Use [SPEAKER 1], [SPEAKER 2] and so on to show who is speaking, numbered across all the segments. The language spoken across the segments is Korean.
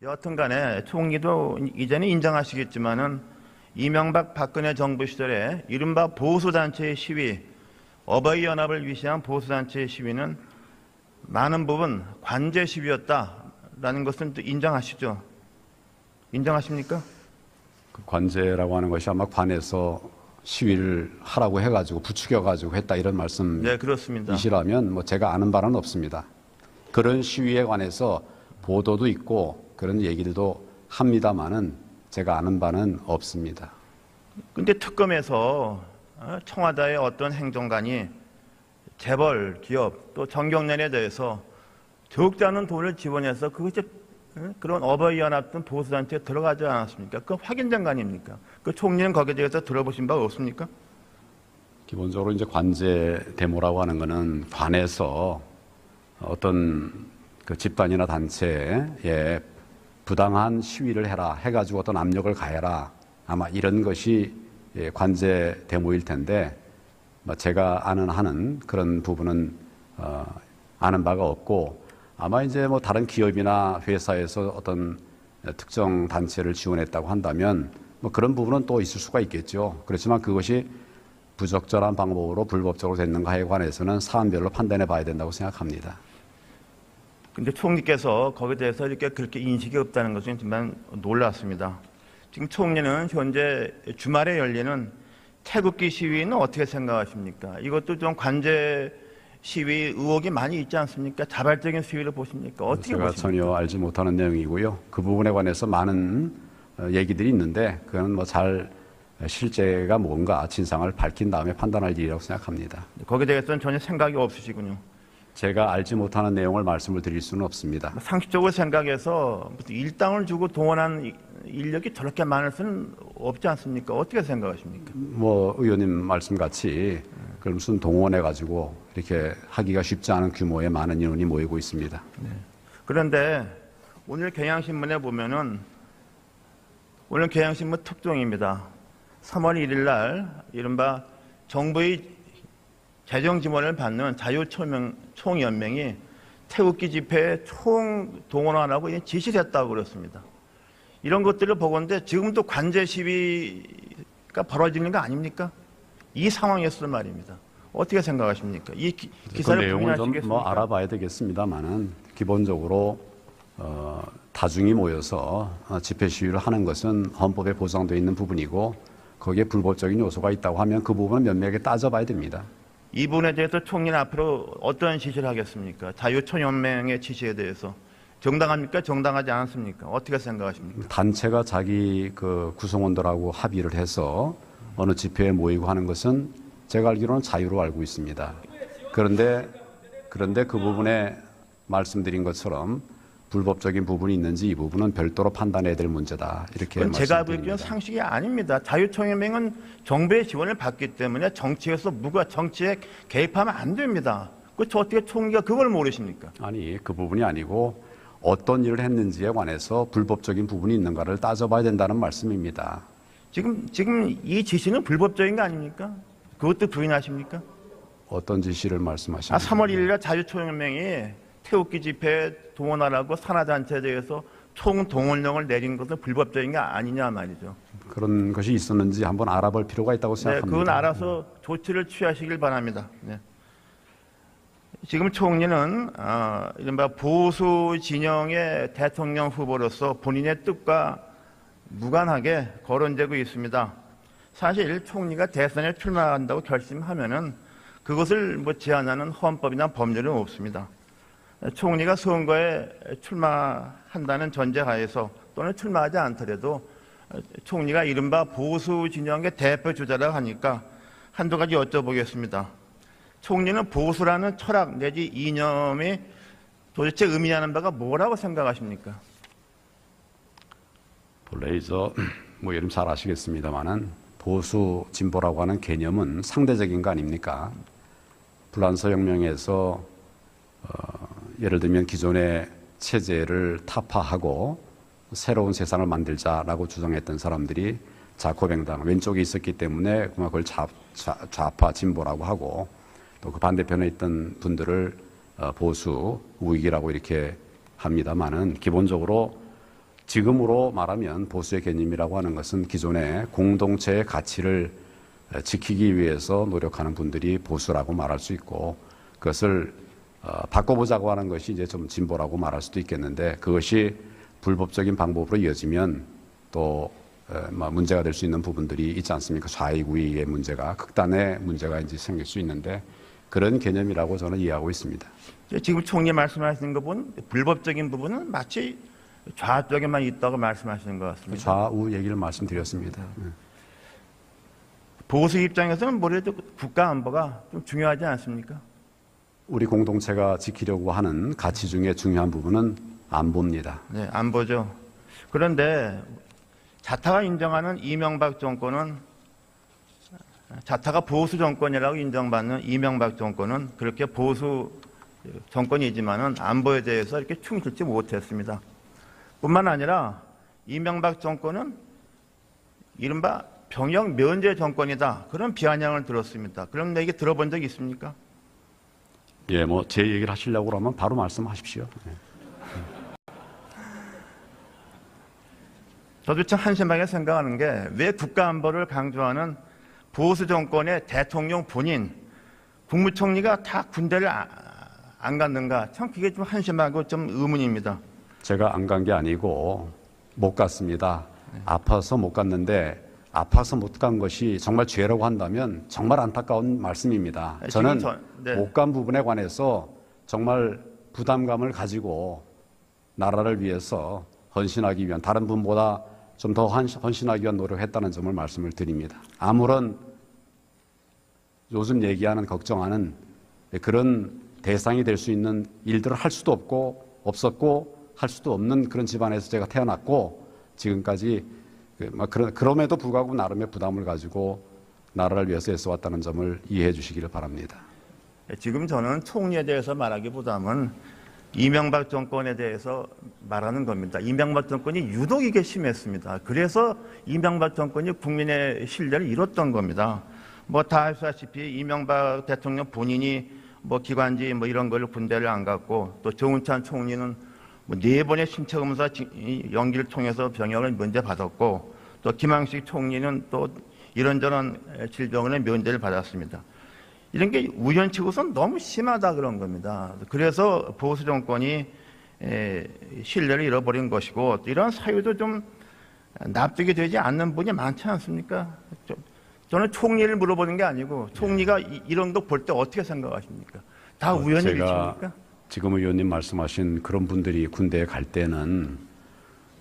[SPEAKER 1] 여튼 간에 총리도 이제는 인정하시겠지만은 이명박 박근혜 정부 시절에 이른바 보수단체의 시위, 어버이 연합을 위시한 보수단체의 시위는 많은 부분 관제 시위였다라는 것은 또 인정하시죠? 인정하십니까?
[SPEAKER 2] 그 관제라고 하는 것이 아마 관에서 시위를 하라고 해가지고 부추겨가지고 했다 이런 말씀이시라면
[SPEAKER 1] 네, 그렇습니다.
[SPEAKER 2] 뭐 제가 아는 바는 없습니다. 그런 시위에 관해서 보도도 있고 그런 얘기들도 합니다만은 제가 아는 바는 없습니다.
[SPEAKER 1] 근데 특검에서 어, 청와대의 어떤 행정관이 재벌, 기업 또 정경련에 대해서 적지 않은 돈을 지원해서 그것이 어, 그런 어버이 연합 등 보수단체에 들어가지 않았습니까? 그 확인된 거 아닙니까? 그 총리는 거기에 대해서 들어보신 바 없습니까?
[SPEAKER 2] 기본적으로 이제 관제 데모라고 하는 거는 관에서 어떤 그 집단이나 단체에 부당한 시위를 해라 해가지고 어떤 압력을 가해라 아마 이런 것이 예, 관제 데모일 텐데 뭐 제가 아는 하는 그런 부분은 어, 아는 바가 없고 아마 이제 뭐 다른 기업이나 회사에서 어떤 특정 단체를 지원했다고 한다면 뭐 그런 부분은 또 있을 수가 있겠죠. 그렇지만 그것이 부적절한 방법으로 불법적으로 됐는가에 관해서는 사안별로 판단해 봐야 된다고 생각합니다.
[SPEAKER 1] 근데 총리께서 거기에 대해서 이렇게 그렇게 인식이 없다는 것은 정말 놀랐습니다. 지금 총리는 현재 주말에 열리는 태극기 시위는 어떻게 생각하십니까? 이것도 좀 관제 시위 의혹이 많이 있지 않습니까? 자발적인 시위를 보십니까? 어떻게
[SPEAKER 2] 제가
[SPEAKER 1] 보십니까?
[SPEAKER 2] 전혀 알지 못하는 내용이고요. 그 부분에 관해서 많은 어, 얘기들이 있는데 그건 뭐 잘 실제가 뭔가 진상을 밝힌 다음에 판단할 일이라고 생각합니다.
[SPEAKER 1] 거기에 대해서는 전혀 생각이 없으시군요.
[SPEAKER 2] 제가 알지 못하는 내용을 말씀을 드릴 수는 없습니다.
[SPEAKER 1] 상식적으로 생각해서 무슨 일당을 주고 동원한 이- 인력이 저렇게 많을 수는 없지 않습니까? 어떻게 생각하십니까?
[SPEAKER 2] 뭐 의원님 말씀같이 그런 무슨 동원해 가지고 이렇게 하기가 쉽지 않은 규모의 많은 인원이 모이고 있습니다.
[SPEAKER 1] 그런데 오늘 경향신문에 보면은 오늘 경향신문 특종입니다. 3월 1일 날 이른바 정부의 재정 지원을 받는 자유총연맹이 태극기 집회에 총 동원하라고 이제 지시를 했다고 그랬습니다. 이런 것들을 보건데 지금도 관제 시위가 벌어지는 거 아닙니까? 이 상황에서 말입니다. 어떻게 생각하십니까? 이 기,
[SPEAKER 2] 그
[SPEAKER 1] 기사를
[SPEAKER 2] 내용을 좀
[SPEAKER 1] 부인하시겠습니까?
[SPEAKER 2] 뭐 알아봐야 되겠습니다만은 기본적으로 어, 다중이 모여서 어, 집회 시위를 하는 것은 헌법에 보장되어 있는 부분이고 거기에 불법적인 요소가 있다고 하면 그 부분은 면밀하게 따져봐야 됩니다.
[SPEAKER 1] 이 부분에 대해서 총리는 앞으로 어떤 지시를 하겠습니까? 자유총연맹의 지시에 대해서 정당합니까? 정당하지 않습니까? 어떻게 생각하십니까?
[SPEAKER 2] 단체가 자기 그 구성원들하고 합의를 해서 어느 집회에 모이고 하는 것은 제가 알기로는 자유로 알고 있습니다. 그런데 그런데 그 부분에 말씀드린 것처럼 불법적인 부분이 있는지 이 부분은 별도로 판단해야 될 문제다. 이렇게
[SPEAKER 1] 그건 제가 알고
[SPEAKER 2] 말씀드립니다.
[SPEAKER 1] 있기로는 상식이 아닙니다. 자유총연맹은 정부의 지원을 받기 때문에 정치에서 누가 정치에 개입하면 안 됩니다. 그저 어떻게 총리가 그걸 모르십니까?
[SPEAKER 2] 아니 그 부분이 아니고 어떤 일을 했는지에 관해서 불법적인 부분이 있는가를 따져봐야 된다는 말씀입니다.
[SPEAKER 1] 지금 지금 이 지시는 불법적인 거 아닙니까? 그것도 부인하십니까?
[SPEAKER 2] 어떤 지시를 말씀하시는
[SPEAKER 1] 아, 3월 1일에 자유총연맹이 태극기 집회에 동원하라고 산하단체에 대해서 총 동원령을 내린 것은 불법적인 게 아니냐 말이죠.
[SPEAKER 2] 그런 것이 있었는지 한번 알아볼 필요가 있다고
[SPEAKER 1] 네,
[SPEAKER 2] 생각합니다.
[SPEAKER 1] 그건 알아서 조치를 취하시길 바랍니다. 네. 지금 총리는 어, 이른바 보수 진영의 대통령 후보로서 본인의 뜻과 무관하게 거론되고 있습니다. 사실 총리가 대선에 출마한다고 결심하면은 그것을 뭐 제한하는 헌법이나 법률은 없습니다. 총리가 선거에 출마한다는 전제하에서 또는 출마하지 않더라도 총리가 이른바 보수 진영의 대표 주자라고 하니까 한두 가지 여쭤보겠습니다. 총리는 보수라는 철학 내지 이념이 도대체 의미하는 바가 뭐라고 생각하십니까?
[SPEAKER 2] 본래 이저 뭐 여러분 잘 아시겠습니다만은 보수 진보라고 하는 개념은 상대적인 거 아닙니까? 불란서 혁명에서 어, 예를 들면 기존의 체제를 타파하고 새로운 세상을 만들자라고 주장했던 사람들이 자코뱅당 왼쪽에 있었기 때문에 그걸 좌, 좌, 좌파 진보라고 하고 또 그 반대편에 있던 분들을 어, 보수 우익이라고 이렇게 합니다만은 기본적으로 지금으로 말하면 보수의 개념이라고 하는 것은 기존의 공동체의 가치를 지키기 위해서 노력하는 분들이 보수라고 말할 수 있고 그것을 어, 바꿔보자고 하는 것이 이제 좀 진보라고 말할 수도 있겠는데 그것이 불법적인 방법으로 이어지면 또 에, 뭐 문제가 될 수 있는 부분들이 있지 않습니까? 좌익우익의 문제가 극단의 문제가 이제 생길 수 있는데 그런 개념이라고 저는 이해하고 있습니다.
[SPEAKER 1] 지금 총리 말씀하시는 거 보면 불법적인 부분은 마치 좌 쪽에만 있다고 말씀하시는
[SPEAKER 2] 것그
[SPEAKER 1] 같습니다.
[SPEAKER 2] 좌우 얘기를 말씀드렸습니다. 예.
[SPEAKER 1] 보수 입장에서는 뭐래도 국가 안보가 좀 중요하지 않습니까?
[SPEAKER 2] 우리 공동체가 지키려고 하는 가치 중에 중요한 부분은 안보입니다.
[SPEAKER 1] 네, 안보죠. 그런데 자타가 인정하는 이명박 정권은 자타가 보수 정권이라고 인정받는 이명박 정권은 그렇게 보수 정권이지만은 안보에 대해서 이렇게 충실치 못했습니다. 뿐만 아니라 이명박 정권은 이른바 병역 면제 정권이다. 그런 비아냥을 들었습니다. 그럼 얘기 들어본 적 있습니까?
[SPEAKER 2] 예, 뭐 제 얘기를 하시려고 그러면 바로 말씀하십시오. 예.
[SPEAKER 1] 저도 참 한심하게 생각하는 게 왜 국가 안보를 강조하는 보수 정권의 대통령 본인, 국무총리가 다 군대를 아- 안 갔는가? 참 그게 좀 한심하고 좀 의문입니다.
[SPEAKER 2] 제가 안 간 게 아니고 못 갔습니다. 아파서 못 갔는데 아파서 못 간 것이 정말 죄라고 한다면 정말 안타까운 말씀입니다.
[SPEAKER 1] 네,
[SPEAKER 2] 저는
[SPEAKER 1] 네.
[SPEAKER 2] 못간 부분에 관해서 정말 부담감을 가지고 나라를 위해서 헌신하기 위한 다른 분보다 좀 더 헌신하기 위한 노력했다는 점을 말씀을 드립니다. 아무런 요즘 얘기하는 걱정하는 그런 대상이 될 수 있는 일들을 할 수도 없고 없었고 할 수도 없는 그런 집안에서 제가 태어났고 지금까지 그, 그럼에도 불구하고 나름의 부담을 가지고 나라를 위해서 애써왔다는 점을 이해해 주시기를 바랍니다.
[SPEAKER 1] 네, 지금 저는 총리에 대해서 말하기보다는 이명박 정권에 대해서 말하는 겁니다. 이명박 정권이 유독 이게 심했습니다. 그래서 이명박 정권이 국민의 신뢰를 잃었던 겁니다. 뭐 다 아시다시피 이명박 대통령 본인이 뭐 기관지 뭐 이런 걸 군대를 안 갔고 또 정운찬 총리는 뭐 네 번의 신체 검사 연기를 통해서 병역을 면제 받았고 또 김항식 총리는 또 이런저런 질병의 면제를 받았습니다. 이런 게 우연치고선 너무 심하다 그런 겁니다. 그래서 보수 정권이 에, 신뢰를 잃어버린 것이고 또 이런 사유도 좀 납득이 되지 않는 분이 많지 않습니까? 저- 저는 총리를 물어보는 게 아니고 총리가 이- 이런 거 볼 때 어떻게 생각하십니까? 다
[SPEAKER 2] 어,
[SPEAKER 1] 우연히
[SPEAKER 2] 제가
[SPEAKER 1] 일치입니까?
[SPEAKER 2] 지금 의원님 말씀하신 그런 분들이 군대에 갈 때는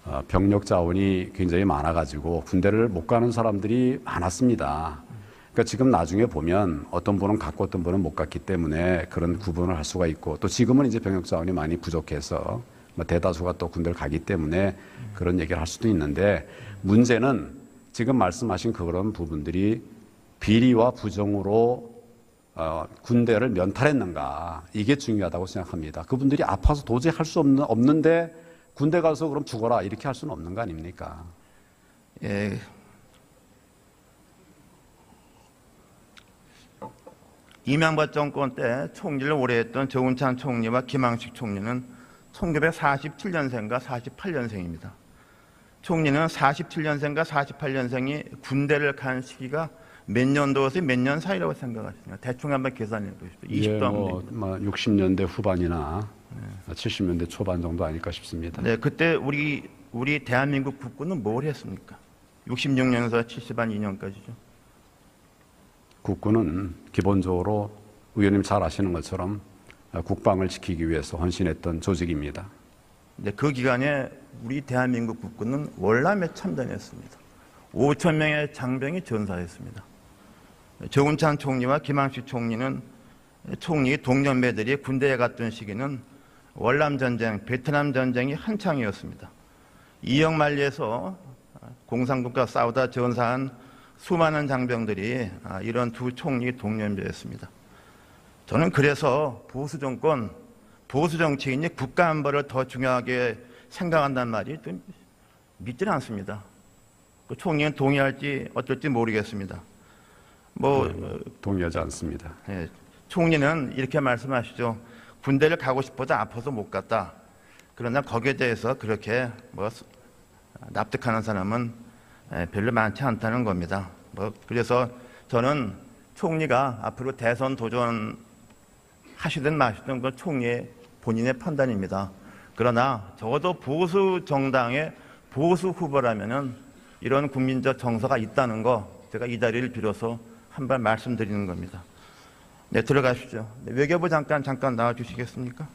[SPEAKER 2] 어, 병력 자원이 굉장히 많아가지고 군대를 못 가는 사람들이 많았습니다. 그러니까 지금 나중에 보면 어떤 분은 갔고 어떤 분은 못 갔기 때문에 그런 구분을 할 수가 있고 또 지금은 이제 병력 자원이 많이 부족해서 뭐 대다수가 또 군대를 가기 때문에 그런 얘기를 할 수도 있는데 문제는 지금 말씀하신 그런 부분들이 비리와 부정으로 어, 군대를 면탈했는가 이게 중요하다고 생각합니다. 그분들이 아파서 도저히 할 수 없는 없는데 군대 가서 그럼 죽어라 이렇게 할 수는 없는 거 아닙니까?
[SPEAKER 1] 예. 이명박 정권 때 총리를 오래 했던 정운찬 총리와 김항식 총리는 1947년생과 48년생입니다. 총리는 47년생과 48년생이 군대를 간 시기가 몇 년도에서 몇 년 사이라고 생각하십니까? 대충 한번 계산해 보십시오. 20도
[SPEAKER 2] 예,
[SPEAKER 1] 안
[SPEAKER 2] 뭐,
[SPEAKER 1] 됩니다.
[SPEAKER 2] 뭐 60년대 후반이나 70년대 초반 정도 아닐까 싶습니다.
[SPEAKER 1] 네, 그때 우리 우리 대한민국 국군은 뭘 했습니까? 66년에서 72년까지죠.
[SPEAKER 2] 국군은 기본적으로 의원님 잘 아시는 것처럼 국방을 지키기 위해서 헌신했던 조직입니다.
[SPEAKER 1] 근데 그 기간에 우리 대한민국 국군은 월남에 참전했습니다. 5천 명의 장병이 전사했습니다. 정운찬 총리와 김항식 총리는 총리 동년배들이 군대에 갔던 시기는 월남 전쟁, 베트남 전쟁이 한창이었습니다. 이역만리에서 공산국가 싸우다 전사한 수많은 장병들이 아, 이런 두 총리 동년배였습니다. 저는 그래서 보수 정권, 보수 정치인이 국가 안보를 더 중요하게 생각한다는 말이 좀 믿지는 않습니다. 그 총리는 동의할지 어떨지 모르겠습니다. 뭐 어,
[SPEAKER 2] 동의하지 않습니다.
[SPEAKER 1] 예, 총리는 이렇게 말씀하시죠. 군대를 가고 싶어도 아파서 못 갔다. 그러나 거기에 대해서 그렇게 뭐 납득하는 사람은 에, 별로 많지 않다는 겁니다. 뭐 그래서 저는 총리가 앞으로 대선 도전 하시든 마시든 그 총리의 본인의 판단입니다. 그러나 적어도 보수 정당의 보수 후보라면은 이런 국민적 정서가 있다는 거 제가 이 자리를 빌어서 한발 말씀드리는 겁니다. 네, 들어가시죠. 네, 외교부 잠깐 잠깐 나와 주시겠습니까?